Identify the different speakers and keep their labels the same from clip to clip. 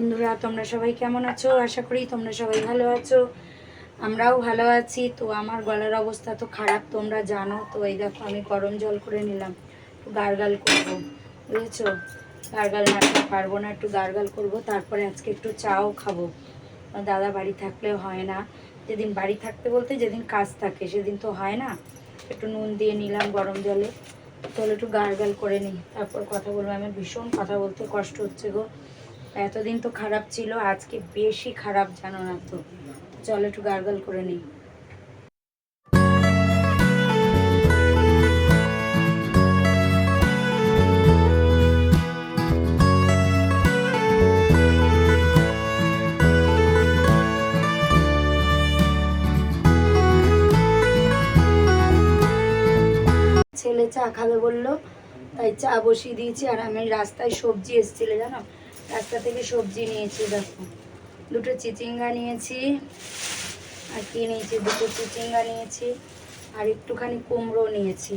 Speaker 1: বন্ধুরা, তোমরা সবাই কেমন আছো? আশা করি তোমরা সবাই ভালো আছো। আমরাও ভালো আছি। তো আমার গলার অবস্থা তো খারাপ, তোমরা জানো। তো এই দেখো, আমি গরম জল করে নিলাম। একটু গার্গাল করব, বুঝেছ? গার্গাল না পারব না, একটু গার্গাল করব। তারপরে আজকে একটু চাও খাব। দাদা বাড়ি থাকলে হয় না। যেদিন বাড়ি থাকতে বলতে যেদিন কাজ থাকে, সেদিন তো হয় না। একটু নুন দিয়ে নিলাম গরম জলে। তাহলে একটু গার্গাল করে নিই। তারপর কথা বলব। আমার ভীষণ কথা বলতে কষ্ট হচ্ছে গো। এতদিন তো খারাপ ছিল, আজকে বেশি খারাপ, জানো না তো। চলো একটু গার্গল করে নিই। ছেলে চা খাবে বলল, তাই চা বসিয়ে দিয়েছি, আর আমি রাস্তায় সবজি এসেছিল, জানো? রাস্তা থেকে সবজি নিয়েছি, দেখো। দুটো চিচিঙ্গা নিয়েছি, আর কি নিয়েছি? দুটো চিচিঙ্গা নিয়েছি, আর একটুখানি কুমড়ো নিয়েছি।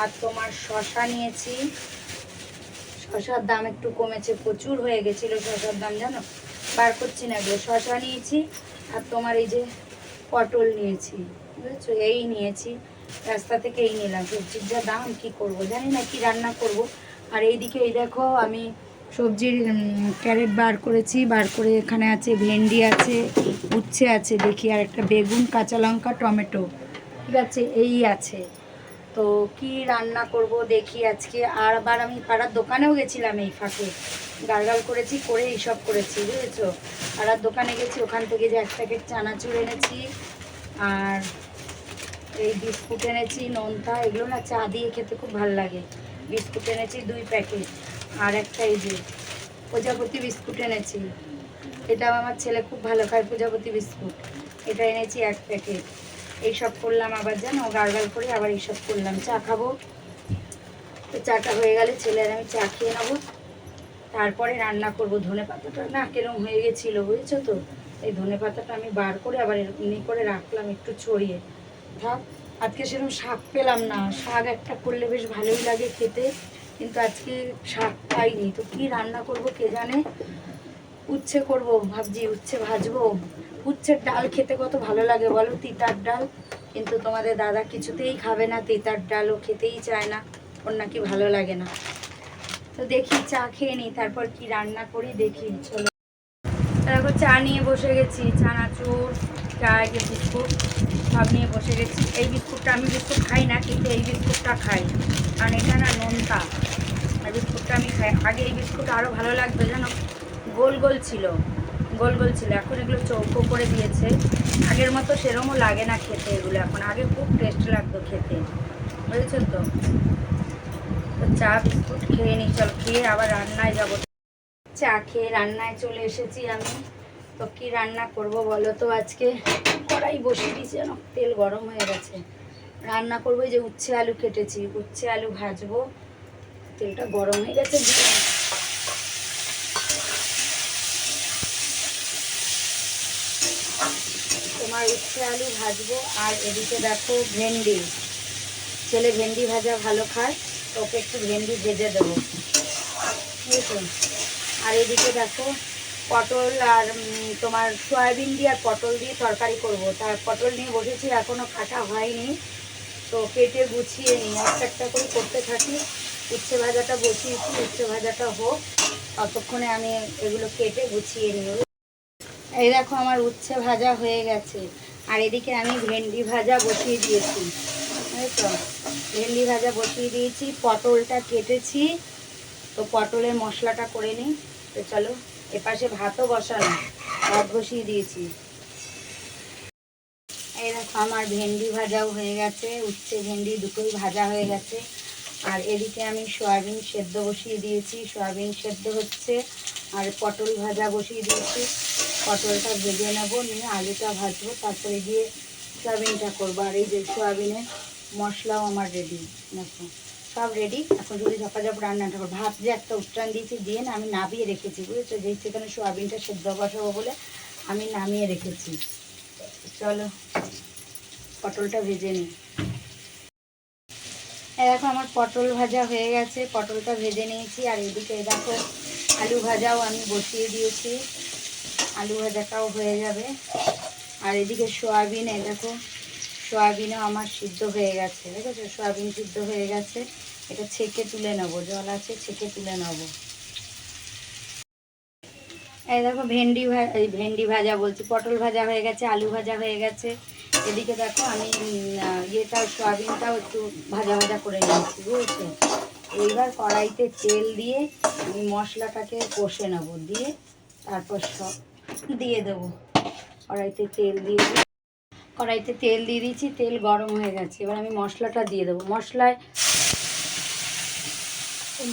Speaker 1: আর তোমার শশা নিয়েছি। শশার দাম একটু কমেছে, প্রচুর হয়ে গেছিল শশার দাম, জানো? বার করছি না এগুলো শশা নিয়েছি, আর তোমার এই যে পটল নিয়েছি, বুঝেছ? এই নিয়েছি। রাস্তা থেকে এই নিলাম। সবজির যা দাম, কী করব? জানি না কি রান্না করব। আর এইদিকে এই দেখো, আমি সবজির ক্যারেট বার করেছি, বার করে এখানে আছে ভেন্ডি আছে, উচ্ছে আছে, দেখি আর একটা বেগুন, কাঁচা লঙ্কা, টমেটো, ঠিক আছে, এই আছে। তো কি রান্না করব দেখি আজকে, আর আবার আমি পাড়ার দোকানেও গেছিলাম এই ফাঁকে গার্গাল করেছি, করে এইসব করেছি, বুঝেছ? পাড়ার দোকানে গেছি, ওখান থেকে যে এক প্যাকেট চানাচুর এনেছি, আর এই বিস্কুট এনেছি, নোনতা, এগুলো না চা দিয়ে খেতে খুব ভালো লাগে। বিস্কুট এনেছি দুই প্যাকেট। আর একটা এই যে প্রজাপতি বিস্কুট এনেছি। এটা আমার ছেলে খুব ভালো খায়, প্রজাপতি বিস্কুট। এটা এনেছি এক প্যাকেট। এইসব করলাম আবার জানো গার্গাল করে আবার এইসব করলাম। চা খাব। তো চাটা হয়ে গেলে ছেলে আর আমি চা খেয়ে নেব। তারপরে রান্না করব ধনে পাতাটা। না, কেরম হয়ে গেছিল বুঝেছ তো? এই ধনে পাতাটা আমি বার করে আবার এমনি করে রাখলাম একটু ছড়িয়ে। থাক, আজকে সেরকম শাক পেলাম না। শাক একটা করলে বেশ ভালোই লাগে খেতে। কিন্তু আজকে শাক পাইনি। তো কি রান্না করব কে জানে? উচ্ছে করব, ভাবছি উচ্ছে ভাজবো। উচ্ছের ডাল খেতে কত ভালো লাগে বলো? তিতার ডাল। কিন্তু তোমাদের দাদা কিছুতেই খাবে না, তিতার ডালও খেতেই চায় না। ওর নাকি ভালো লাগে না। তো দেখি চা খেয়ে নিই, তারপর কি রান্না করি দেখি, চলো। দেখো চা নিয়ে বসে গেছি, চানাচুর চা যে বিস্কুট। সব নিয়ে বসে গেছি। এই বিস্কুটটা আমি বিস্কুট খাই না, কিন্তু এই বিস্কুটটা খাই। কারণ এটা না নোনতা। এই বিস্কুটটা আমি খাই। আগে এই বিস্কুট আরও ভালো লাগতো যেন গোল গোল ছিল। গোল গোল ছিল। এখন এগুলো চৌকো করে দিয়েছে। আগের মতো সেরমও লাগে না খেতে এগুলো এখন। আগে খুব টেস্ট লাগতো খেতে। বুঝেছ তো? তো চা, বিস্কুট খেয়ে নিই। চল, খেয়ে আবার রান্নায় যাব। চা খেয়ে রান্নায় চলে এসেছি আমি। তো কি রান্না করব বলো তো? আজকে কড়াই বসিয়ে দিয়েছি যেন তেল গরম হয়ে গেছে। রান্না করব যে উচ্ছে আলু কেটেছি, উচ্ছে আলু ভাজবো। তেলটা গরম হয়ে গেছে। তোমার উচ্ছে আলু ভাজবো, আর এদিকে দেখো ভেন্ডি। ছেলে ভেন্ডি ভাজা ভালো খায়, ওকে একটু ভেন্ডি ভেজে দেবো। বুঝেছ আর এদিকে দেখো পটল আর তোমার সয়াবিন দিয়ে আর পটল দিয়ে তরকারি করব। তার পটল নিয়ে বসেছি এখনও কাটা হয়নি। তো কেটে গুছিয়ে নিই। একটা একটা করে করতে থাকি। উচ্ছে ভাজাটা বসিয়েছি, উচ্ছে ভাজাটা হোক। ততক্ষণে আমি এগুলো কেটে গুছিয়ে নিই এই দেখো আমার উচ্ছে ভাজা হয়ে গেছে। আর এদিকে আমি ভেন্ডি ভাজা বসিয়ে দিয়েছি। বুঝেছ ভেন্ডি ভাজা বসিয়ে দিয়েছি। পটলটা কেটেছি। তো পটলের মশলাটা করে নিই। তো চলো, এপাশে ভাতও বসানো ভাত বসিয়ে দিয়েছি। দেখো, আমার ভেন্ডি ভাজাও হয়ে গেছে, উচ্ছে ভেন্ডি দুটোই ভাজা হয়ে গেছে। আর এদিকে আমি সয়াবিন সেদ্ধ বসিয়ে দিয়েছি। সয়াবিন সেদ্ধ হচ্ছে, আর পটল ভাজা বসিয়ে দিয়েছি। পটলটা ভেজে নেব, নিয়ে আলুটা ভাজবো, তারপরে দিয়ে সয়াবিনটা করব। আর এই যে সয়াবিনের মশলাও আমার রেডি দেখো। সব রেডি এখন যদি ঝপাঝপ রান্নাটা করব। ভাত যে একটা উচ্চারণ দিয়েছি দিয়ে না আমি নামিয়ে রেখেছি, বুঝেছ? যে সেখানে সোয়াবিনটা সেদ্ধ বসাবো বলে আমি নামিয়ে রেখেছি। চলো, পটলটা ভেজে নিই। দেখো, আমার পটল ভাজা হয়ে গেছে। পটলটা ভেজে নিয়েছি, আর এদিকে দেখো, আলু ভাজাও আমি বসিয়ে দিয়েছি। আলু ভাজাটাও হয়ে যাবে। আর এদিকে সোয়াবিন এই দেখো, সোয়াবিনও আমার সিদ্ধ হয়ে গেছে। দেখেছ? সোয়াবিন সিদ্ধ হয়ে গেছে। এটা ছেঁকে তুলে নেব, জল আছে, ছেঁকে তুলে নেব। এই দেখো ভেন্ডি এই ভেন্ডি ভাজা বলছি, পটল ভাজা হয়ে গেছে, আলু ভাজা হয়ে গেছে। এদিকে দেখো আমি ইয়েটাও, সোয়াবিনটাও একটু ভাজা ভাজা করে নিয়েছি, বুঝেছ? এইবার কড়াইতে তেল দিয়ে আমি মশলাটাকে কষে নেব, দিয়ে তারপর সব দিয়ে দেবো। কড়াইতে তেল দিয়ে। কড়াইতে তেল দিয়ে দিয়েছি, তেল গরম হয়ে গেছে। এবার আমি মশলাটা দিয়ে দেবো। মশলায়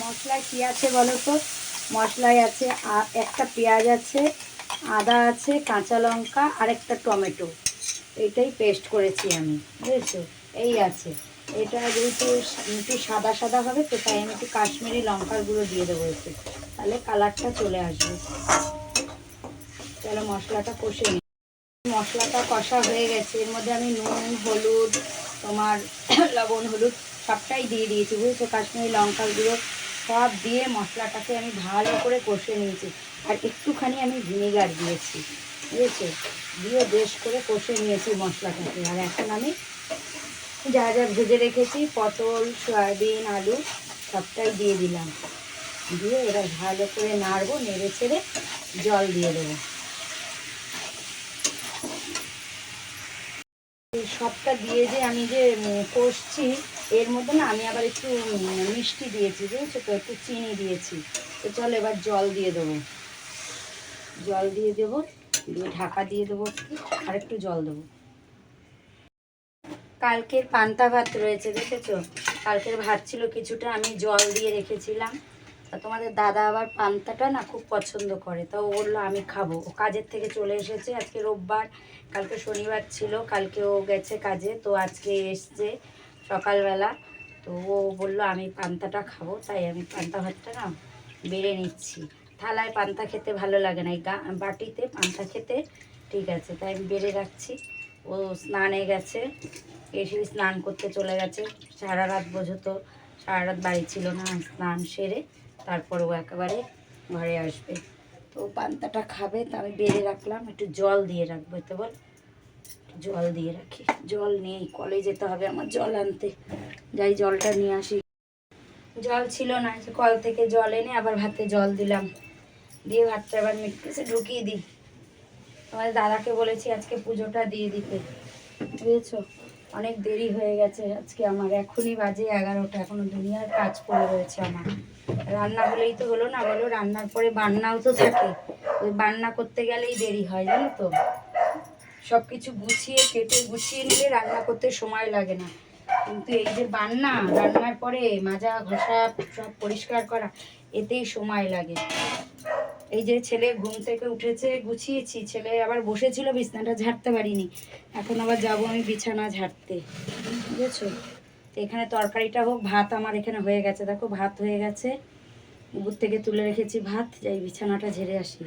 Speaker 1: মশলায় কী আছে বলো তো? মশলায় আছে একটা পেঁয়াজ আছে, আদা আছে, কাঁচা লঙ্কা আর একটা টমেটো। এইটাই পেস্ট করেছি আমি, বুঝেছ? এই আছে। এটা যেহেতু একটু সাদা সাদা হবে, তো তাই আমি একটু কাশ্মীরি লঙ্কার গুঁড়ো দিয়ে দেবো একটু। তাহলে কালারটা চলে আসবে। চলো মশলাটা কষে নিই। মশলাটা কষা হয়ে গেছে। এর মধ্যে আমি নুন, হলুদ, তোমার লবণ, হলুদ সবটাই দিয়ে দিয়েছি, বুঝেছ? কাশ্মীরি লঙ্কার গুঁড়ো সব দিয়ে মশলাটাকে আমি ভালো করে কষে নিয়েছি। আর একটুখানি আমি ভিনেগার দিয়েছি, বুঝেছ? দিয়ে বেশ করে কষে নিয়েছি মশলাটাকে। আর এখন আমি যা যা ভেজে রেখেছি, পটল, সয়াবিন, আলু, সবটাই দিয়ে দিলাম। দিয়ে এরা ভালো করে নাড়বো, নেড়ে ছেড়ে জল দিয়ে দেবো। সবটা দিয়ে যে আমি যে কষছি এর মধ্যে না আমি আবার একটু মিষ্টি দিয়েছি, বুঝেছ তো? একটু চিনি দিয়েছি। তো চলো এবার জল দিয়ে দেবো। জল দিয়ে দেবো, দিয়ে ঢাকা দিয়ে দেবো আর একটু জল দেবো। কালকের পান্তা ভাত রয়েছে, দেখেছ? কালকের ভাত ছিল কিছুটা, আমি জল দিয়ে রেখেছিলাম। তা তোমাদের দাদা আবার পান্তাটা না খুব পছন্দ করে, তো ও বলল আমি খাব। ও কাজের থেকে চলে এসেছে, আজকে রোববার, কালকে শনিবার ছিল, কালকে ও গেছে কাজে, তো আজকে এসছে। সকালবেলা। তো ও বলল, আমি পান্তাটা খাব, তাই আমি পান্তা ভাতটা না বেড়ে নিচ্ছি। থালায় পান্তা খেতে ভালো লাগে না, এই বাটিতে পান্তা খেতে ঠিক আছে, তাই আমি বেড়ে রাখছি। ও স্নানে গেছে, এসে স্নান করতে চলে গেছে। সারা রাত বোঝো তো, সারা রাত বাড়ি ছিল না, স্নান সেরে তারপর ও একেবারে ঘরে আসবে। তো পান্তাটা খাবে, তা আমি বেড়ে রাখলাম, একটু জল দিয়ে রাখব তো বল। জল দিয়ে রাখি। জল নেই কলে যেতে হবে, আমার জল আনতে। যাই জলটা নিয়ে আসি। জল ছিল না কল থেকে জল এনে আবার ভাতে জল দিলাম। দিয়ে ভাতটা এবার মিটকেসে ঢুকিয়ে দিই। তোমাদের দাদাকে বলেছি আজকে পুজোটা দিয়ে দিতে। বুঝেছ? অনেক দেরি হয়ে গেছে আজকে আমার। এখনই বাজে এগারোটা, এখনও দুনিয়ার কাজ পড়ে রয়েছে আমার। রান্না হলেই তো হলো না, বলো রান্নার পরে বান্নাও তো থাকে। ওই বান্না করতে গেলেই দেরি হয়, জানো তো? সব কিছু গুছিয়ে, কেটে গুছিয়ে নিলে রান্না করতে সময় লাগে না। কিন্তু এই যে বান্না, রান্নার পরে মাজা, ঘষা, সব পরিষ্কার করা, এতেই সময় লাগে। এই যে ছেলে ঘুম থেকে উঠেছে, গুছিয়েছি। ছেলে আবার বসেছিল, বিছানাটা ঝাড়তে পারিনি। এখন আবার যাব আমি বিছানা ঝাড়তে। বুঝেছ? তো এখানে তরকারিটা হোক, ভাত আমার এখানে হয়ে গেছে। দেখো, ভাত হয়ে গেছে। উপর থেকে তুলে রেখেছি ভাত, যাই বিছানাটা ঝেড়ে আসি।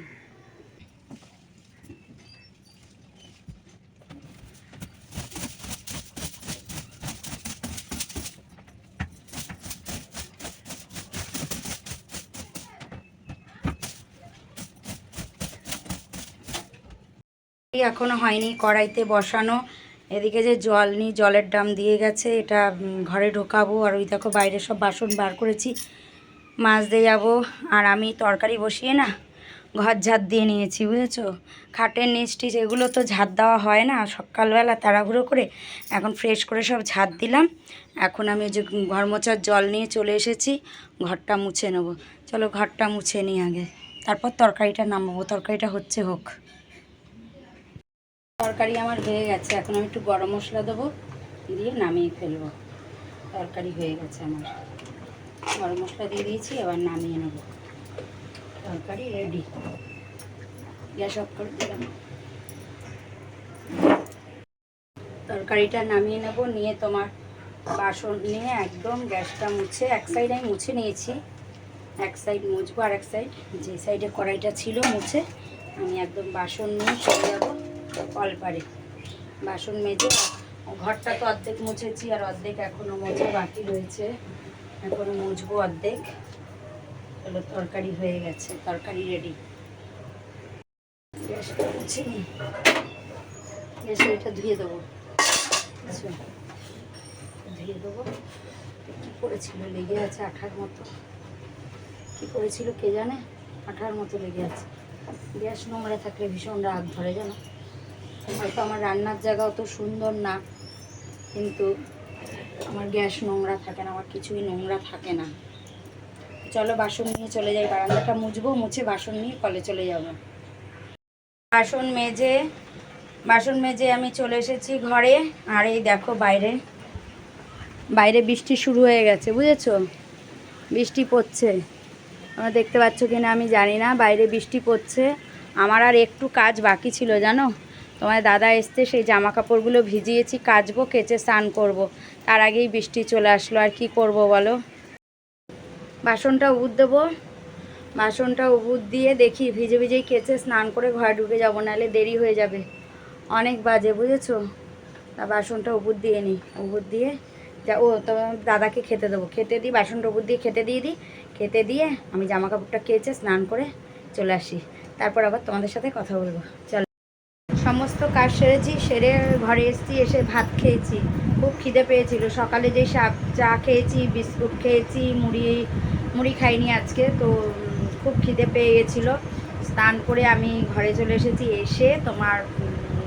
Speaker 1: এই এখনও হয়নি, কড়াইতে বসানো। এদিকে যে জল নিই জলের ড্রাম দিয়ে গেছে, এটা ঘরে ঢোকাবো। আর ওই দেখো বাইরে সব বাসন বার করেছি। মাছ দিয়ে যাব। আর আমি তরকারি বসিয়ে না, ঘর ঝাড় দিয়ে নিয়েছি, বুঝেছ? খাটের নিচ টিচ, এগুলো তো ঝাড় দেওয়া হয় না। সকালবেলা তাড়াহুড়ো করে এখন ফ্রেশ করে সব ঝাড় দিলাম। এখন আমি যে ঘর মোছার জল নিয়ে চলে এসেছি, ঘরটা মুছে নেব। চলো ঘরটা মুছে নিই আগে। তারপর তরকারিটা নামাবো, তরকারিটা হচ্ছে হোক। তরকারি আমার হয়ে গেছে। এখন আমি একটু গরম মশলা দেবো, দিয়ে নামিয়ে ফেলব। তরকারি হয়ে গেছে আমার। গরম মশলা দিয়ে দিয়েছি, এবার নামিয়ে নেব। তরকারি রেডি গ্যাস অফ করে দিলাম। তরকারিটা নামিয়ে নেব, নিয়ে তোমার বাসন নিয়ে একদম গ্যাসটা মুছে, এক সাইড আমি মুছে নিয়েছি। এক সাইড মুছবো আর এক সাইড যে সাইডে কড়াইটা ছিল মুছে, আমি একদম বাসন নিয়ে চলে যাব। কলপারে বাসন মেজে ঘরটা তো অর্ধেক মুছেছি আর অর্ধেক এখনও মোছা বাকি রয়েছে। এখনও মুছবো অর্ধেক। চলো তরকারি হয়ে গেছে, তরকারি রেডি গ্যাসটা মুছে নি গ্যাসে এটা ধুয়ে দেবো। আচ্ছা ধুয়ে দেবো। কী করেছিল? লেগে আছে আঠার মতো। কী করেছিল কে জানে? আঠার মতো লেগে আছে। গ্যাস নোংরা থাকলে ভীষণ রাগ ধরে জানো? হয়তো আমার রান্নার জায়গা অত সুন্দর না, কিন্তু আমার গ্যাস নোংরা থাকে না, আমার কিছুই নোংরা থাকে না। চলো বাসন নিয়ে চলে যাই, বারান্দাটা মুছবো, মুছে বাসন নিয়ে কলে চলে যাব। বাসন মেজে বাসন মেজে আমি চলে এসেছি ঘরে, আর এই দেখো বাইরে বাইরে বৃষ্টি শুরু হয়ে গেছে, বুঝেছ? বৃষ্টি পড়ছে। তোমরা দেখতে পাচ্ছ কি না আমি জানি না, বাইরে বৃষ্টি পড়ছে। আমার আর একটু কাজ বাকি ছিল, জানো? তোমার দাদা এসছে, সেই জামা কাপড়গুলো ভিজিয়েছি, কাচবো, কেচে স্নান করব। তার আগেই বৃষ্টি চলে আসলো, আর কি করব বলো? বাসনটা উবুদ দেবো, বাসনটা উবুদ দিয়ে দেখি ভিজে ভিজেই কেচে স্নান করে ঘরে ঢুকে যাব, নাহলে দেরি হয়ে যাবে। অনেক বাজে, বুঝেছ? তা বাসনটা উবুদ দিয়ে নিই উবুদ দিয়ে যা, ও তো দাদাকে খেতে দেবো। খেতে দিই বাসনটা উপর দিয়ে খেতে দিয়ে দিই খেতে দিয়ে আমি জামা কাপড়টা কেচে স্নান করে চলে আসি। তারপর আবার তোমাদের সাথে কথা বলব। চলো। সমস্ত কাজ সেরেছি, সেরে ঘরে এসেছি, এসে ভাত খেয়েছি। খুব খিদে পেয়েছিল। সকালে যেই চা চা খেয়েছি, বিস্কুট খেয়েছি, মুড়ি মুড়ি খাইনি আজকে, তো খুব খিদে পেয়ে গেছিল। স্নান করে আমি ঘরে চলে এসেছি, এসে তোমার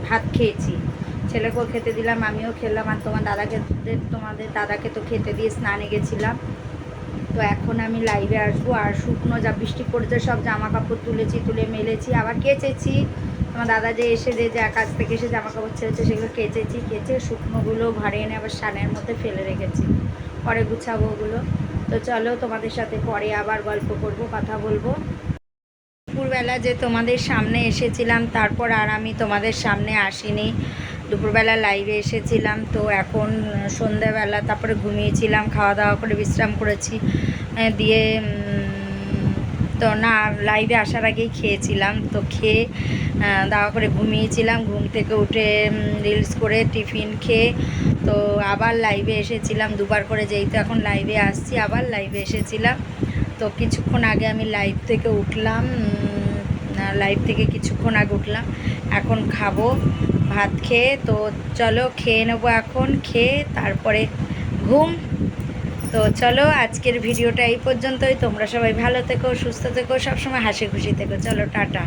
Speaker 1: ভাত খেয়েছি। ছেলেকেও খেতে দিলাম, আমিও খেলাম, আর তোমার দাদাকে, তোমাদের দাদাকে তো খেতে দিয়ে স্নানে গেছিলাম। তো এখন আমি লাইভে আসব, আর শুকনো যা বৃষ্টি পড়েছে, সব জামা কাপড় তুলেছি, তুলে মেলেছি। আবার কেচেছি তোমার দাদা যে এসে যে যা কাছ থেকে এসে জামা কাপড় ছেড়েছে, সেগুলো কেচেছি, কেচে শুকনোগুলো ঘরে এনে আবার সানের মধ্যে ফেলে রেখেছি। পরে গুছাবো ওগুলো। তো চলো তোমাদের সাথে পরে আবার গল্প করব, কথা বলব। দুপুরবেলা যে তোমাদের সামনে এসেছিলাম, তারপর আর আমি তোমাদের সামনে আসিনি। দুপুরবেলা লাইভে এসেছিলাম, তো এখন সন্ধ্যাবেলা তারপরে ঘুমিয়েছিলাম, খাওয়া দাওয়া করে বিশ্রাম করেছি। দিয়ে তো না লাইভে আসার আগেই খেয়েছিলাম। তো খেয়ে দাওয়া করে ঘুমিয়েছিলাম। ঘুম থেকে উঠে রিলস করে, টিফিন খেয়ে, তো আবার লাইভে এসেছিলাম। দুবার করে যেহেতু এখন লাইভে আসছি, আবার লাইভে এসেছিলাম। তো কিছুক্ষণ আগে আমি লাইভ থেকে উঠলাম লাইভ থেকে কিছুক্ষণ আগে উঠলাম। এখন খাব, ভাত খেয়ে, তো চলো খেয়ে নেব এখন, খেয়ে তারপরে ঘুম। তো চলো, আজকের ভিডিওটা এই পর্যন্তই। তোমরা সবাই ভালো থেকো, সুস্থ থেকো, সবসময় হাসি খুশি থেকো। চলো, টাটা।